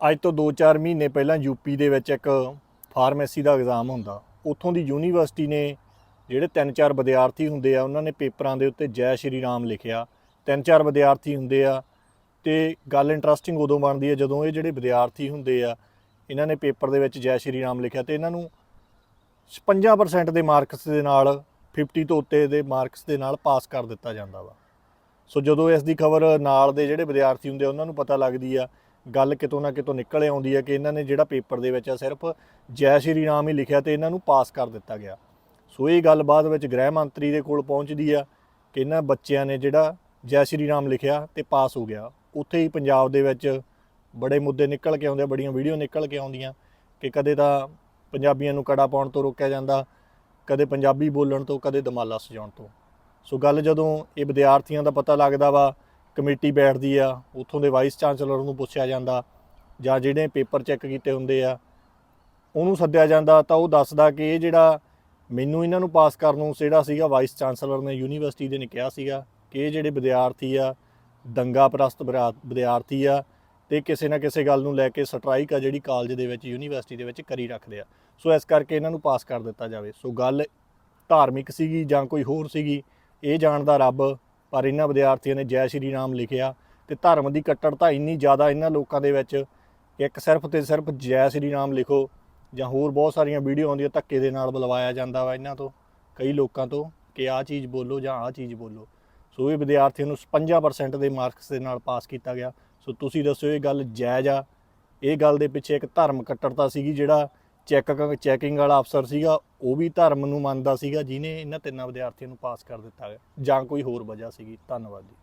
ਅੱਜ ਤੋਂ 2-4 ਮਹੀਨੇ ਪਹਿਲਾਂ ਯੂਪੀ ਦੇ ਵਿੱਚ ਇੱਕ ਫਾਰਮੇਸੀ ਦਾ ਐਗਜ਼ਾਮ ਹੁੰਦਾ। ਉੱਥੋਂ ਦੀ ਯੂਨੀਵਰਸਿਟੀ ਨੇ ਜਿਹੜੇ 3-4 ਵਿਦਿਆਰਥੀ ਹੁੰਦੇ ਆ, ਉਹਨਾਂ ਨੇ ਪੇਪਰਾਂ ਦੇ ਉੱਤੇ ਜੈ ਸ਼੍ਰੀ ਰਾਮ ਲਿਖਿਆ। 3-4 ਵਿਦਿਆਰਥੀ ਹੁੰਦੇ ਆ ਤੇ ਗੱਲ ਇੰਟਰਸਟਿੰਗ ਉਦੋਂ ਬਣਦੀ ਹੈ ਜਦੋਂ ਇਹ ਜਿਹੜੇ ਵਿਦਿਆਰਥੀ ਹੁੰਦੇ ਆ, ਇਹਨਾਂ ਨੇ ਪੇਪਰ ਦੇ ਵਿੱਚ ਜੈ ਸ਼੍ਰੀ ਰਾਮ ਲਿਖਿਆ ਤੇ ਇਹਨਾਂ ਨੂੰ 55% ਦੇ ਮਾਰਕਸ ਦੇ ਨਾਲ 50 ਤੋਂ ਉੱਤੇ ਦੇ ਮਾਰਕਸ ਦੇ ਨਾਲ ਪਾਸ ਕਰ ਦਿੱਤਾ ਜਾਂਦਾ ਵਾ। ਸੋ ਜਦੋਂ ਇਸ ਦੀ ਖਬਰ ਨਾਲ ਦੇ ਜਿਹੜੇ ਵਿਦਿਆਰਥੀ ਹੁੰਦੇ ਆ, ਉਹਨਾਂ ਨੂੰ ਪਤਾ ਲੱਗਦੀ ਆ ਗੱਲ ਕਿਤੋਂ ਨਾ ਕਿਤੋਂ ਨਿਕਲ ਆਉਂਦੀ ਹੈ ਕਿ ਇਹਨਾਂ ਨੇ ਜਿਹੜਾ ਪੇਪਰ ਦੇ ਵਿੱਚ ਆ ਸਿਰਫ ਜੈ ਸ਼੍ਰੀ ਰਾਮ ਹੀ ਲਿਖਿਆ ਤੇ ਇਹਨਾਂ ਨੂੰ ਪਾਸ ਕਰ ਦਿੱਤਾ ਗਿਆ। ਸੋ ਇਹ ਗੱਲ ਬਾਅਦ ਵਿੱਚ ਗ੍ਰਹਿ ਮੰਤਰੀ ਦੇ ਕੋਲ ਪਹੁੰਚਦੀ ਆ ਕਿ ਇਹਨਾਂ ਬੱਚਿਆਂ ਨੇ ਜਿਹੜਾ ਜੈ ਸ਼੍ਰੀ ਰਾਮ ਲਿਖਿਆ ਤੇ ਪਾਸ ਹੋ ਗਿਆ। ਉੱਥੇ ਹੀ ਪੰਜਾਬ ਦੇ ਵਿੱਚ ਬੜੇ ਮੁੱਦੇ ਨਿਕਲ ਕੇ ਆਉਂਦੇ ਆ, ਬੜੀਆਂ ਵੀਡੀਓ ਨਿਕਲ ਕੇ ਆਉਂਦੀਆਂ ਕਿ ਕਦੇ ਤਾਂ ਪੰਜਾਬੀਆਂ ਨੂੰ ਕੜਾ ਪਾਉਣ ਤੋਂ ਰੋਕਿਆ ਜਾਂਦਾ, ਕਦੇ ਪੰਜਾਬੀ ਬੋਲਣ ਤੋਂ, ਕਦੇ ਦਮਾਲਾ ਸਜਾਉਣ ਤੋਂ। ਸੋ ਗੱਲ ਜਦੋਂ ਇਹ ਵਿਦਿਆਰਥੀਆਂ ਦਾ ਪਤਾ ਲੱਗਦਾ ਵਾ ਕਮੇਟੀ ਬੈਠਦੀ ਆ, ਉੱਥੋਂ ਦੇ ਵਾਈਸ ਚਾਂਸਲਰ ਨੂੰ ਪੁੱਛਿਆ ਜਾਂਦਾ ਜਾਂ ਜਿਹੜੇ ਪੇਪਰ ਚੈੱਕ ਕੀਤੇ ਹੁੰਦੇ ਆ, ਉਹਨੂੰ ਸੱਦਿਆ ਜਾਂਦਾ ਤਾਂ ਉਹ ਦੱਸਦਾ ਕਿ ਇਹ ਜਿਹੜਾ ਮੈਨੂੰ ਇਹਨਾਂ ਨੂੰ ਪਾਸ ਕਰਨ ਨੂੰ ਜਿਹੜਾ ਸੀਗਾ ਵਾਈਸ ਚਾਂਸਲਰ ਨੇ ਯੂਨੀਵਰਸਿਟੀ ਦੇ ਨੇ ਕਿਹਾ ਸੀਗਾ ਕਿ ਇਹ ਜਿਹੜੇ ਵਿਦਿਆਰਥੀ ਆ, ਦੰਗਾ ਪ੍ਰਸਤ ਵਿਰਾ- ਵਿਦਿਆਰਥੀ ਆ ਤੇ ਕਿਸੇ ਨਾ ਕਿਸੇ ਗੱਲ ਨੂੰ ਲੈ ਕੇ ਸਟ੍ਰਾਈਕ ਆ ਜਿਹੜੀ ਕਾਲਜ ਦੇ ਵਿੱਚ ਯੂਨੀਵਰਸਿਟੀ ਦੇ ਵਿੱਚ ਕਰੀ ਰੱਖਦੇ ਆ। ਸੋ ਇਸ ਕਰਕੇ ਇਹਨਾਂ ਨੂੰ ਪਾਸ ਕਰ ਦਿੱਤਾ ਜਾਵੇ। ਸੋ ਗੱਲ ਧਾਰਮਿਕ ਸੀਗੀ ਜਾਂ ਕੋਈ ਹੋਰ ਸੀਗੀ, ਇਹ ਜਾਣਦਾ ਰੱਬ ਪਰ ਇਹਨਾਂ ਵਿਦਿਆਰਥੀਆਂ ਨੇ ਜੈ ਸ਼੍ਰੀ ਰਾਮ ਲਿਖਿਆ ਤੇ ਧਰਮ ਦੀ ਕੱਟੜਤਾ ਇੰਨੀ ਜ਼ਿਆਦਾ ਇਹਨਾਂ ਲੋਕਾਂ ਦੇ ਵਿੱਚ, ਇੱਕ ਸਿਰਫ ਤੇ ਸਿਰਫ ਜੈ ਸ਼੍ਰੀ ਰਾਮ ਲਿਖੋ ਜਾਂ ਹੋਰ ਬਹੁਤ ਸਾਰੀਆਂ ਵੀਡੀਓ ਆਉਂਦੀਆਂ ਧੱਕੇ ਦੇ ਨਾਲ ਬੁਲਵਾਇਆ ਜਾਂਦਾ ਵਾ ਇਹਨਾਂ ਤੋਂ, ਕਈ ਲੋਕਾਂ ਤੋਂ ਕਿ ਆਹ ਚੀਜ਼ ਬੋਲੋ ਜਾਂ ਆਹ ਚੀਜ਼ ਬੋਲੋ। ਸੋ ਇਹ ਵਿਦਿਆਰਥੀਆਂ ਨੂੰ 55% ਦੇ ਮਾਰਕਸ ਦੇ ਨਾਲ ਪਾਸ ਕੀਤਾ ਗਿਆ। ਸੋ ਤੁਸੀਂ ਦੱਸੋ ਇਹ ਗੱਲ ਜਾਇਜ਼ ਆ। ਇਹ ਗੱਲ ਦੇ ਪਿੱਛੇ ਇੱਕ ਧਰਮ ਕੱਟੜਤਾ ਸੀਗੀ ਜਿਹੜਾ ਚੈੱਕ ਚੈਕਿੰਗ ਵਾਲਾ ਅਫਸਰ ਸੀਗਾ, ਉਹ ਵੀ ਧਰਮ ਨੂੰ ਮੰਨਦਾ ਸੀਗਾ, ਜਿਹਨੇ ਇਹਨਾਂ ਤਿੰਨਾਂ ਵਿਦਿਆਰਥੀਆਂ ਨੂੰ ਪਾਸ ਕਰ ਦਿੱਤਾ ਗਿਆ, ਜਾਂ ਕੋਈ ਹੋਰ ਵਜ੍ਹਾ ਸੀਗੀ। ਧੰਨਵਾਦ ਜੀ।